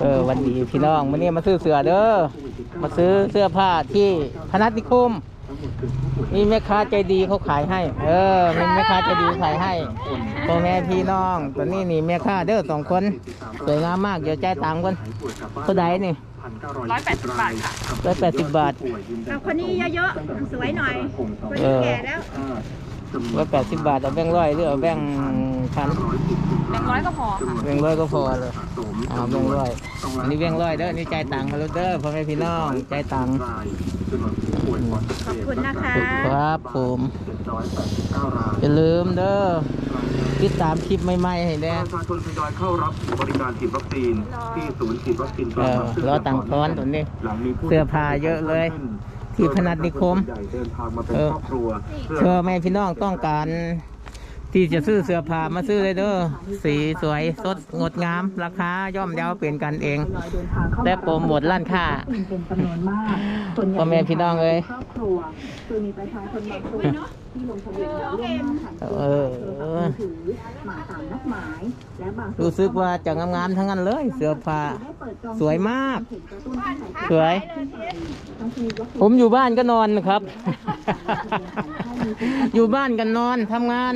เออวันดีพี่น้องวันนี้มาซื้อเสื้อเด้อมาซื้อเสื้อผ้าที่พนัสนิคมมีแม่ค้าใจดีเขาขายให้ เออมีแม่ค้าใจดีขายให้พ่อแม่พี่น้องตอนนี้นี่แม่ค้าเด้อสองคนสวยงามมากเดี๋ยวจ่ายตังค์กันเท่าใดนี่ร้อยแปดสิบบาทค่ะร้อยแปดสิบบาทเอาคนนี้เยอะๆสวยหน่อยคนเอนี้อแก่แล้ว ร้อยแปดสิบบาทเอาแบงค์ร้อยหรือเอาแบงค์พันแบงค์ร้อยก็พอค่ะแบงค์ร้อยก็พอเลยเอาแบงค์ร้อยอันนี้แบงค์ร้อยเด้ออันนี่จ่ายตังค์มาแล้วเด้อพ่อแม่พี่น้องจ่ายตังค์ขอบคุณนะคะครับผมอย่าลืมเด้อติดตามคลิปใหม่ๆให้แน่ประชาชนทยอยเข้ารับบริการฉีดวัคซีนที่ศูนย์ฉีดวัคซีนเออรอตังค์ทอนตัวนี้หลังมีผู้เสื้อผ้าเยอะเลย ที่พนัสนิคมใหญ่เดินทางมาเป็นเออครอบครัวเพื่อเชื่อแม่พี่น้องต้องการ ที่จะซื้อเสื้อผ้ามาซื้อเลยเด้อสีสวยสดงดงาม ราคาย่อมเยาเปลี่ยนกันเองและโปรโมทร้านค้าเป็นจำนวนมากพ่อแม่พี่น้องเอ้ยครอบครัวคือมีประชาชนบางส่วนที่ลงทะเบียนแล้วล่วงหน้าผ่านเออถือหมายตามนัดหมายและบางรู้สึกว่าจะงามๆทั้งนั้นเลย เสื้อผ้าสวยมากเข็มกระตุ้นที่ไหนสวย ผมอยู่บ้านก็นอนนะครับ อยู่บ้านก็นอนทำงาน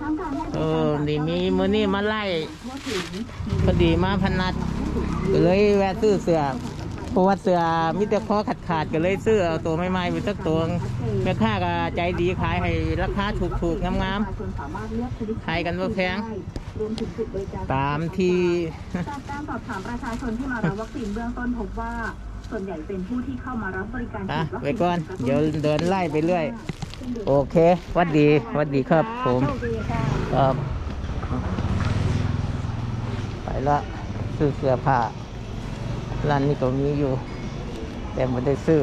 เอริการอนี่มีมือนี่มาไล่ทั่วถึงพอดีมาพนัดก็เลยแวะซื้อเสื้อเพราะว่าเสื้อมิแต่คอขาดขาดๆก็เลยซื้อเอาตัวใหม่ๆไปสักตัวแม่ค้าก็ใจดีขายให้ราคาถูกๆงามประชาชนสามารถเลือกชนิดๆขายกันว่าแพงรวมถึงจุดบริการตามที่จากการสอบถามประชาชนที่มารับวัคซีนเบื้องต้นพบว่าส่วนใหญ่เป็นผู้ที่เข้ามารับบริการอะฉีดวัคไว้ซีนก่อน เดี๋ยวเดินไล่ไปเรื่อย โอเคหวัดดีหวัดดีครับผมโชคดีค่ะครับไปละซื้อเสื้อผ้าร้านนี้ก็มีอยู่ แต่ไม่ได้ซื้อ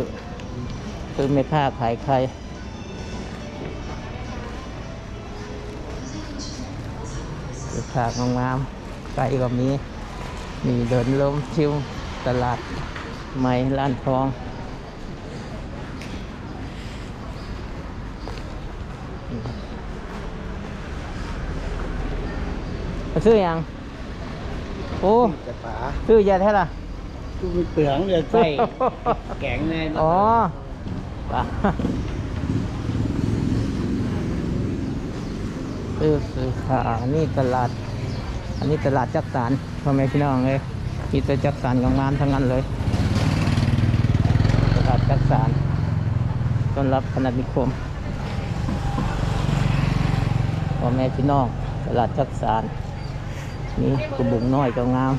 ซื้อไม่ค่าขายใครเสื้อผ้างามๆไก่ก็มี มีเดินลมชิวตลาด ใหม่ร้านทอง ซื้อยังโอ้จะป๋าซื้อยาเท่าไหร่คือเปลืองเดือดไส้แข็งเลยอ๋อป่ะซื้อซื้อขานี่ตลาด อันนี้ตลาดจักสารพ่อแม่พี่น้องเลยมีแต่จักสารงามๆทั้งนั้นเลย ตลาดจักสารต้อนรับพนัสนิคมพ่อแม่พี่น้อง ตลาดจักสาร นี่กระบุงน้อยก็งาม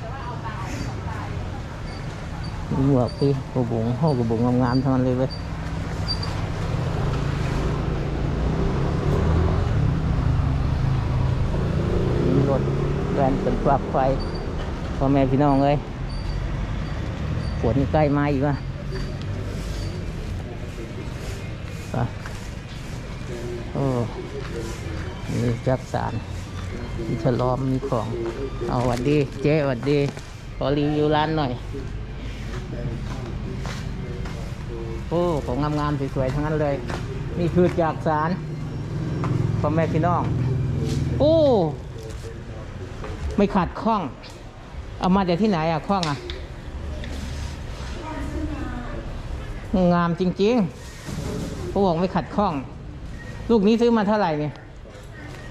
มีหมวกพี่กระบุงห้อกระบุงงามๆทั้งนั้นเลยเว้ยมีรถแวนเป็นปลักไฟพ่อแม่พี่น้องเลยฝนใกล้มาอีกว่ะโอ้มีจักสาร มีฉลอมมีของ เอาหวัดดี เจ๊หวัดดี ขอรีวิวร้านหน่อย โอ้ของงามๆสวยๆทั้งนั้นเลย นี่คือจากสารพ่อแม่พี่น้อง โอ้ ไม่ขาดข้อง เอามาจากที่ไหนอะข้องอะงามจริงๆเขาบอกไม่ขัดข้อง ลูกนี้ซื้อมาเท่าไหร่เนี่ย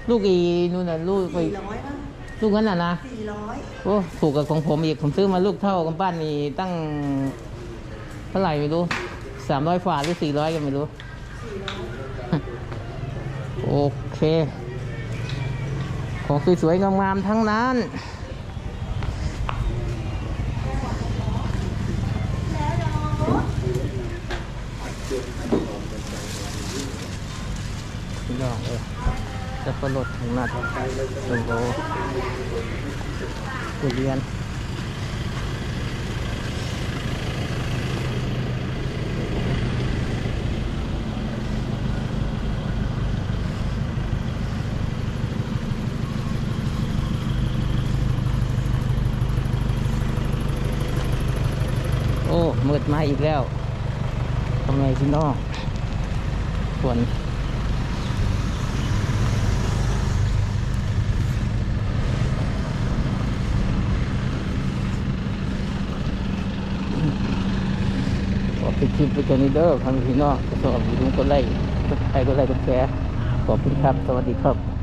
ลูกอีนู่นน่ะลูกไปลูกนั้นน่ะนะโอ้ถูกกับของผมอีกผมซื้อมาลูกเท่ากับบ้านนี่ตั้งเท่าไหร่ไม่รู้สามร้อยฝ่าหรือสี่ร้อยก็ไม่รู้ โอเค ของสวยๆงามๆทั้งนั้นพี่น้องเออ จะประหลดของนัดโอ้โหทุเรียนโอ้มืดมาอีกแล้วทำไมพี่น้องฝน ติดคลิปไปจนนี้เด้อทางพี่น้องสำหรับวิดีโอก็ไล่ก็ใครก็ไล่ก็แชร์ขอบคุณครับ สวัสดีครับ